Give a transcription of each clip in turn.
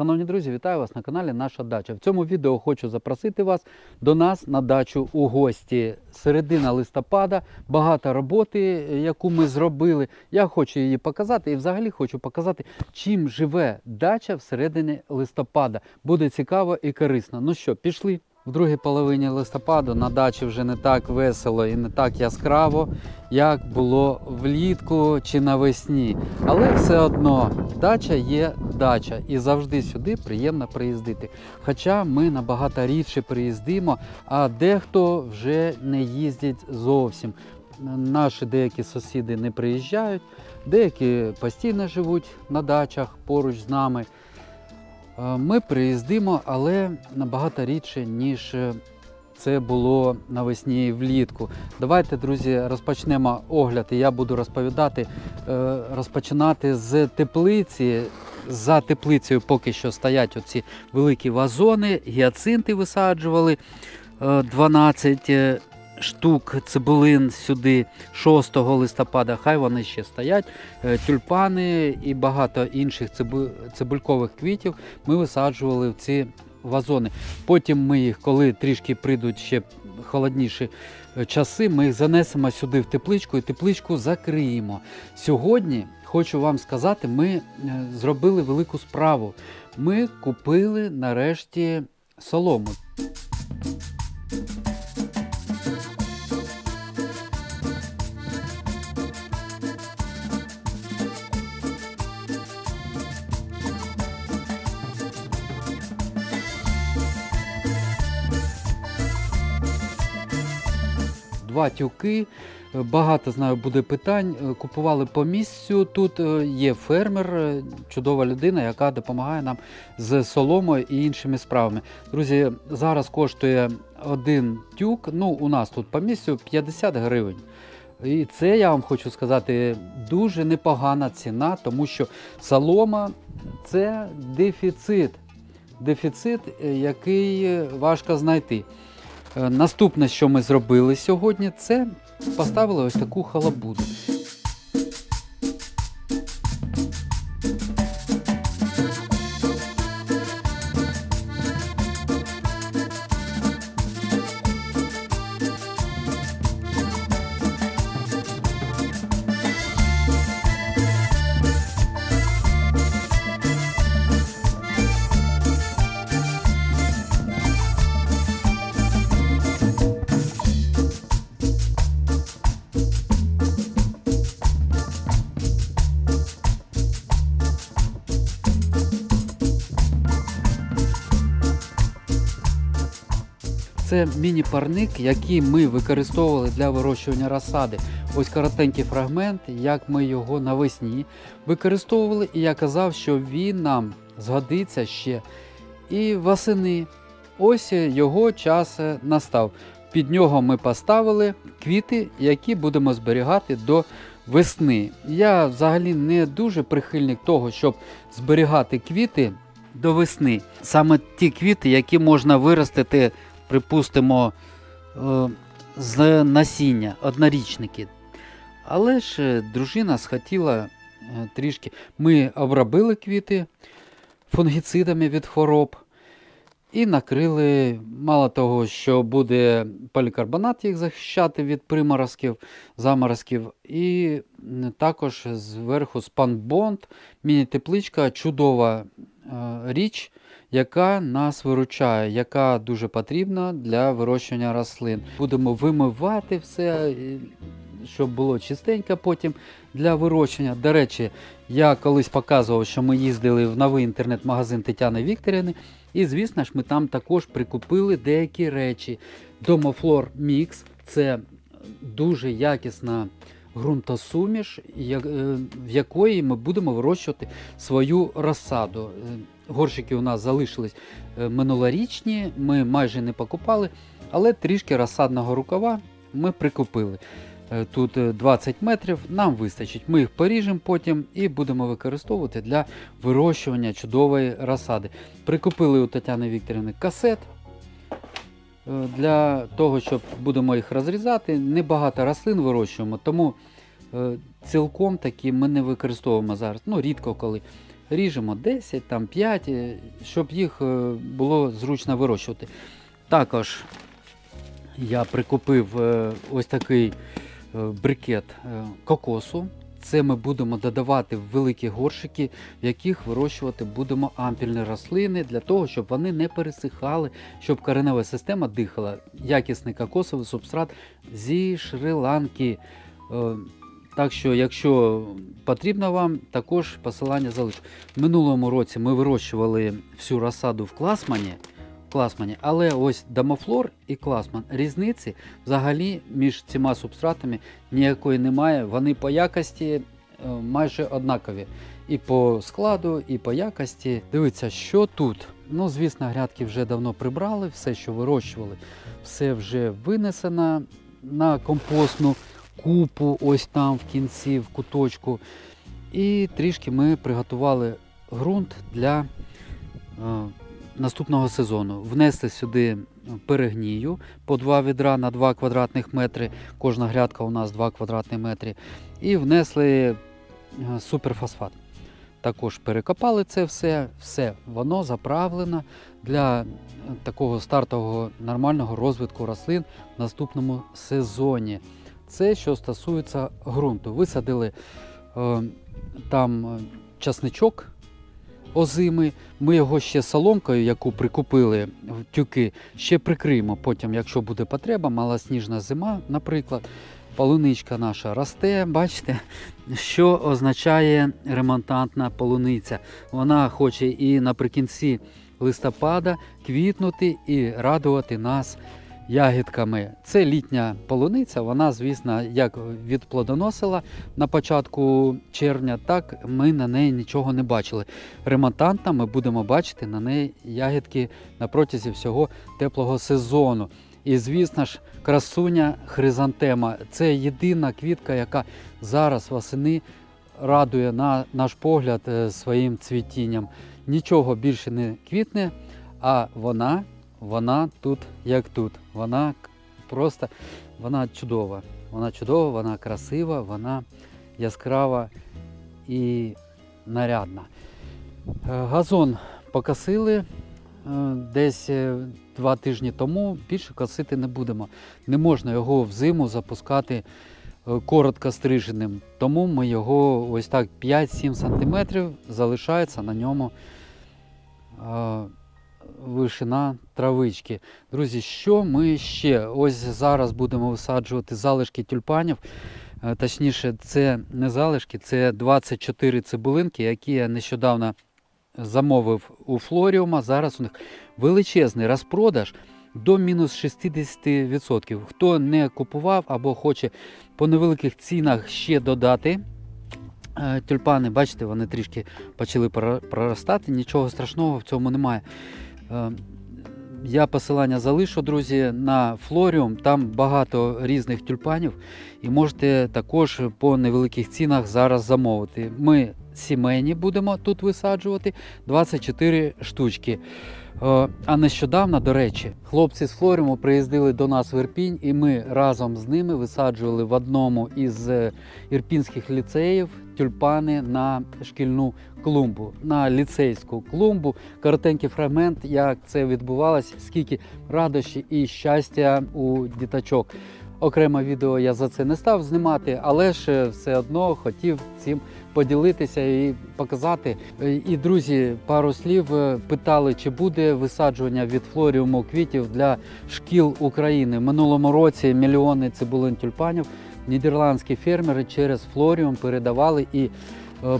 Шановні друзі, вітаю вас на каналі Наша Дача. В цьому відео хочу запросити вас до нас на дачу у гості. Середина листопада, багато роботи, яку ми зробили. Я хочу її показати і взагалі хочу показати, чим живе дача всередині листопада. Буде цікаво і корисно. Ну що, пішли? В другій половині листопаду на дачі вже не так весело і не так яскраво, як було влітку чи навесні. Але все одно дача є дача, і завжди сюди приємно приїздити. Хоча ми набагато рідше приїздимо, а дехто вже не їздить зовсім. Наші деякі сусіди не приїжджають, деякі постійно живуть на дачах поруч з нами. Е, Ми приїздимо, але набагато рідше, ніж е, це було навесні і влітку. Давайте, друзі, розпочнемо огляд. І я буду розповідати, е, розпочинати з теплиці. За теплицею поки що стоять оці великі вазони, гіацинти висаджували е, 12 е, штук цибулин сюди 6 листопада. Хай вони ще стоять. Е, Тюльпани і багато інших цибулькових квітів ми висаджували в ці вазони. Потім ми їх, коли трішки прийдуть ще холодніші е, часи, ми їх занесемо сюди в тепличку і тепличку закриємо. Сьогодні хочу вам сказати, ми е, зробили велику справу. Ми купили нарешті солому. Два тюки. Е, Багато знаю буде питань. Е, Купували по місцю. Тут е, є фермер, чудова людина, яка допомагає нам з соломою і іншими справами. Друзі, зараз коштує один тюк. Ну, у нас тут по місцю 50 гривень. І це я вам хочу сказати дуже непогана ціна, тому що солома це дефіцит. Дефіцит, який важко знайти. Е, Наступне, що ми зробили сьогодні, це поставили ось таку халабуду. Міні-парник, який ми використовували для вирощування розсади. Ось коротенький фрагмент, як ми його навесні використовували, і я казав, що він нам згодиться ще і восени. Ось його час настав. Під нього ми поставили квіти, які будемо зберігати до весни. Я взагалі не дуже прихильник того, щоб зберігати квіти до весни. Саме ті квіти, які можна виростити припустимо, е, з насіння, однорічники. Але ж е, дружина схотіла е, трішки. Ми обробили квіти фунгіцидами від хвороб і накрили, мало того, що буде полікарбонат їх захищати від приморозків, заморозків, і також зверху спанбонд, міні-тепличка, чудова річ яка нас виручає, яка дуже потрібна для вирощування рослин. Будемо вимивати все, е, щоб було чистенько потім для вирощення. До речі, я колись показував, що ми їздили в новий інтернет-магазин Тетяни Вікторівни, і, звісно ж, ми там також прикупили деякі речі. Домофлор Мікс це дуже якісна ґрунтосуміш, е, в якої ми будемо вирощувати свою розсаду. Е, Горщики у нас залишились е, минулорічні, ми майже не покупали, але трішки розсадного рукава ми прикупили. Е, Тут е, 20 метрів, нам вистачить. Ми їх поріжемо потім і будемо використовувати для вирощування чудової розсади. Прикупили у Тетяни Вікторівни касет е, для того, щоб будемо їх розрізати. Небагато рослин вирощуємо, тому е, цілком таки ми не використовуємо зараз. Ну, рідко коли. Ріжемо 10, там 5, е, щоб їх е, було зручно вирощувати. Також я прикупив е, ось такий брикет кокосу. Це ми будемо додавати в великі горшики, в яких вирощувати будемо ампільні рослини для того, щоб вони не пересихали, щоб коренева система дихала. Якісний кокосовий субстрат зі Шри-Ланки. Так що, якщо потрібно вам, також посилання залишу. В минулому році ми вирощували всю розсаду в класмані, класмані, але ось домофлор і класман різниці взагалі між цими субстратами ніякої немає. Вони по якості е, майже однакові. І по складу, і по якості. Дивіться, що тут. Ну, звісно, грядки вже давно прибрали, все, що вирощували, все вже винесено на компостну купу, ось там в кінці, в куточку. І трішки ми приготували ґрунт для е, наступного сезону. Внесли сюди перегнію по 2 відра на 2 квадратних метри. Кожна грядка у нас 2 квадратні метри. І внесли е, суперфосфат. Також перекопали це все, все воно заправлено для е, такого стартового нормального розвитку рослин в наступному сезоні. Це що стосується ґрунту. Висадили е, там е, часничок озимий. Ми його ще соломкою, яку прикупили в тюки, ще прикриємо. Потім, якщо буде потреба, малосніжна зима, наприклад, полуничка наша росте. Бачите, що означає ремонтантна полуниця. Вона хоче і наприкінці листопада квітнути і радувати нас ягідками. Це літня полуниця, вона, звісно, як відплодоносила на початку червня, так ми на неї нічого не бачили. Ремонтантна ми будемо бачити на неї ягідки на протязі всього теплого сезону. І, звісно ж, красуня хризантема це єдина квітка, яка зараз восени радує на наш погляд е, своїм цвітінням. Нічого більше не квітне, а вона вона тут як тут. Вона просто вона чудова. Вона чудова, вона красива, вона яскрава і нарядна. Е, Газон покосили е, десь е, два тижні тому. Більше косити не будемо. Не можна його взиму запускати коротко стриженим. Тому ми його ось так 5-7 см залишається на ньому. Вишина травички. Друзі, що ми ще? Ось зараз будемо висаджувати залишки тюльпанів. Е, Точніше, це не залишки, це 24 цибулинки, які я нещодавно замовив у Флоріума. Зараз у них величезний розпродаж до мінус 60%. Хто не купував або хоче по невеликих цінах ще додати. е, Тюльпани, бачите, вони трішки почали проростати. Нічого страшного в цьому немає. Е, Я посилання залишу, друзі, на Флоріум. Там багато різних тюльпанів, і можете також по невеликих цінах зараз замовити. Ми сімейні будемо тут висаджувати 24 штучки. Е, А нещодавно, до речі, хлопці з Флоріуму приїздили до нас в Ірпінь, і ми разом з ними висаджували в одному із е, ірпінських ліцеїв тюльпани на шкільну клумбу, на ліцейську клумбу. Коротенький фрагмент, як це відбувалося, скільки радощі і щастя у діточок. Окреме відео я за це не став знімати, але ж е, все одно хотів цим поділитися і показати. І друзі, пару слів е, питали, чи буде висаджування від флоріуму квітів для шкіл України. В минулому році мільйони цибулин тюльпанів нідерландські фермери через флоріум передавали і е,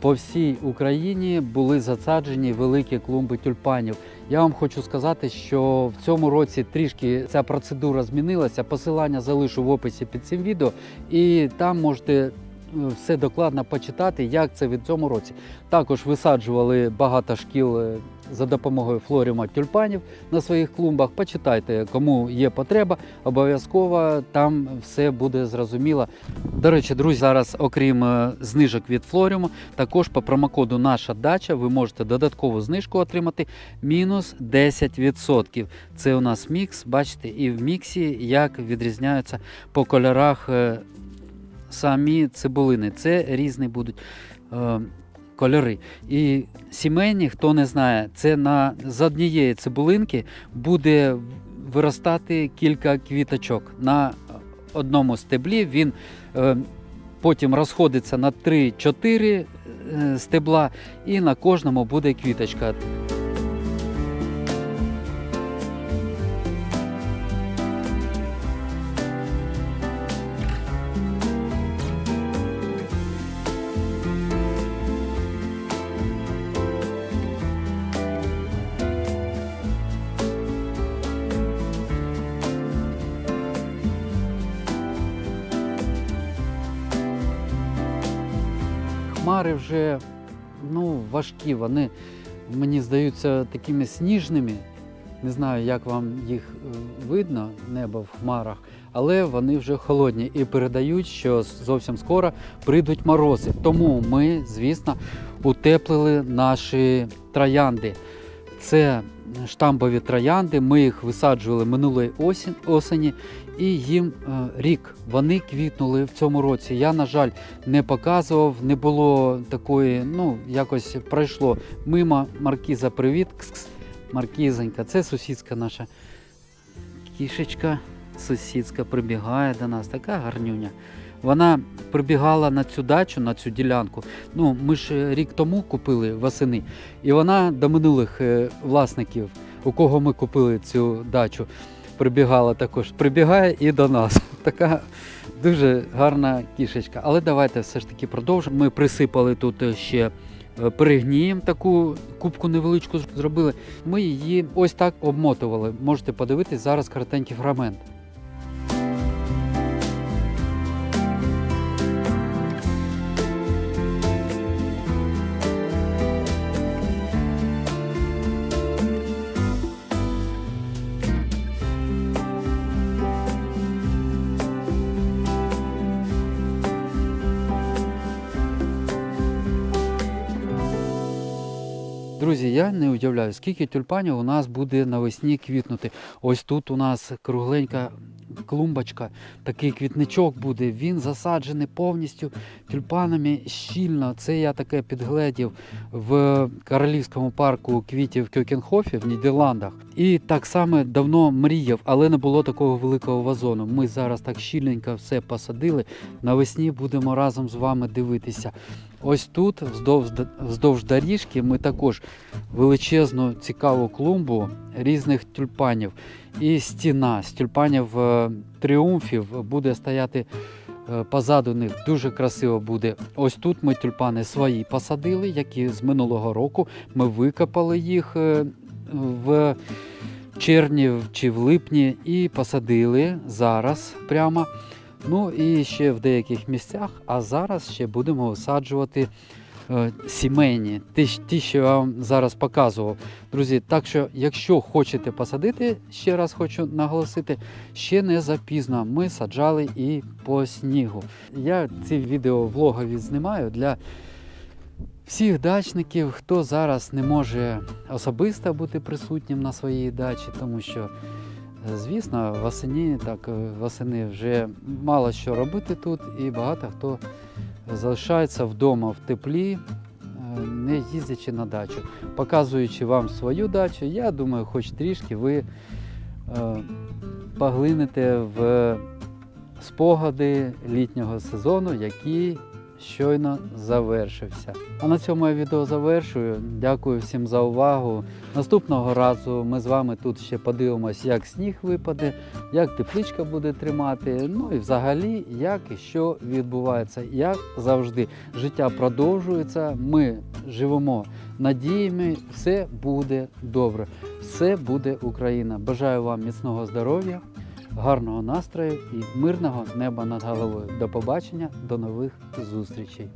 по всій Україні були засаджені великі клумби тюльпанів. Я вам хочу сказати, що в цьому році трішки ця процедура змінилася. Посилання залишу в описі під цим відео, і там можете все докладно почитати, як це в цьому році. Також висаджували багато шкіл е, за допомогою флоріума тюльпанів на своїх клумбах. Почитайте, кому є потреба, обов'язково там все буде зрозуміло. До речі, друзі, зараз, окрім е, знижок від флоріуму, також по промокоду Наша дача ви можете додаткову знижку отримати мінус 10%. Це у нас мікс. Бачите, і в міксі як відрізняються по кольорах е, самі цибулини. Це різні будуть. е, кольори. І сімейні, хто не знає, це на з однієї цибулинки буде виростати кілька квіточок. На одному стеблі він е, потім розходиться на 3-4 е, стебла, і на кожному буде квіточка. Хмари вже ну, важкі, вони мені здаються такими сніжними. Не знаю, як вам їх е, видно, небо в хмарах, але вони вже холодні і передають, що зовсім скоро прийдуть морози. Тому ми, звісно, утеплили наші троянди. Це штамбові троянди. Ми їх висаджували минулої осені, і їм е, рік. Вони квітнули в цьому році. Я, на жаль, не показував, не було такої, ну, якось пройшло мимо. Маркіза, привіт. Кс-кс. Маркізонька, це сусідська наша кішечка. Сусідська прибігає до нас, така гарнюня. Вона прибігала на цю дачу, на цю ділянку. Ну, ми ж рік тому купили восени, і вона до минулих е, власників, у кого ми купили цю дачу, прибігала також. Прибігає і до нас. Така дуже гарна кішечка. Але давайте все ж таки продовжимо. Ми присипали тут е, ще е, перегнієм таку кубку невеличку зробили. Ми її ось так обмотували. Можете подивитись зараз коротенький фрагмент. Друзі, я не уявляю, скільки тюльпанів у нас буде навесні квітнути. Ось тут у нас кругленька клумбочка, такий квітничок буде. Він засаджений повністю тюльпанами щільно. Це я таке підгледів в королівському парку квітів Кьокенхофі в Нідерландах. І так само давно мріяв, але не було такого великого вазону. Ми зараз так щільненько все посадили. Навесні будемо разом з вами дивитися. Ось тут, вздовж, вздовж доріжки, ми також величезну цікаву клумбу різних тюльпанів. І стіна з тюльпанів е, тріумфів буде стояти е, позаду них. Дуже красиво буде. Ось тут ми тюльпани свої посадили, які з минулого року ми викопали їх е, в червні чи в липні і посадили зараз прямо. Ну і ще в деяких місцях, а зараз ще будемо висаджувати е, сімейні, ті, ті, що я вам зараз показував. Друзі, так що, якщо хочете посадити, ще раз хочу наголосити, ще не запізно. Ми саджали і по снігу. Я ці відео влогові знімаю для всіх дачників, хто зараз не може особисто бути присутнім на своїй дачі, тому що. Звісно, восені так е, восени вже мало що робити тут, і багато хто залишається вдома в теплі, е, не їздячи на дачу. Показуючи вам свою дачу, я думаю, хоч трішки ви е, поглинете в спогади літнього сезону, який щойно завершився. А на цьому я відео завершую. Дякую всім за увагу. Наступного разу ми з вами тут ще подивимось, як сніг випаде, як тепличка буде тримати. Ну і взагалі, як і що відбувається. Як завжди, життя продовжується. Ми живемо надіями, все буде добре, все буде Україна. Бажаю вам міцного здоров'я, гарного настрою і мирного неба над головою. До побачення, до нових зустрічей.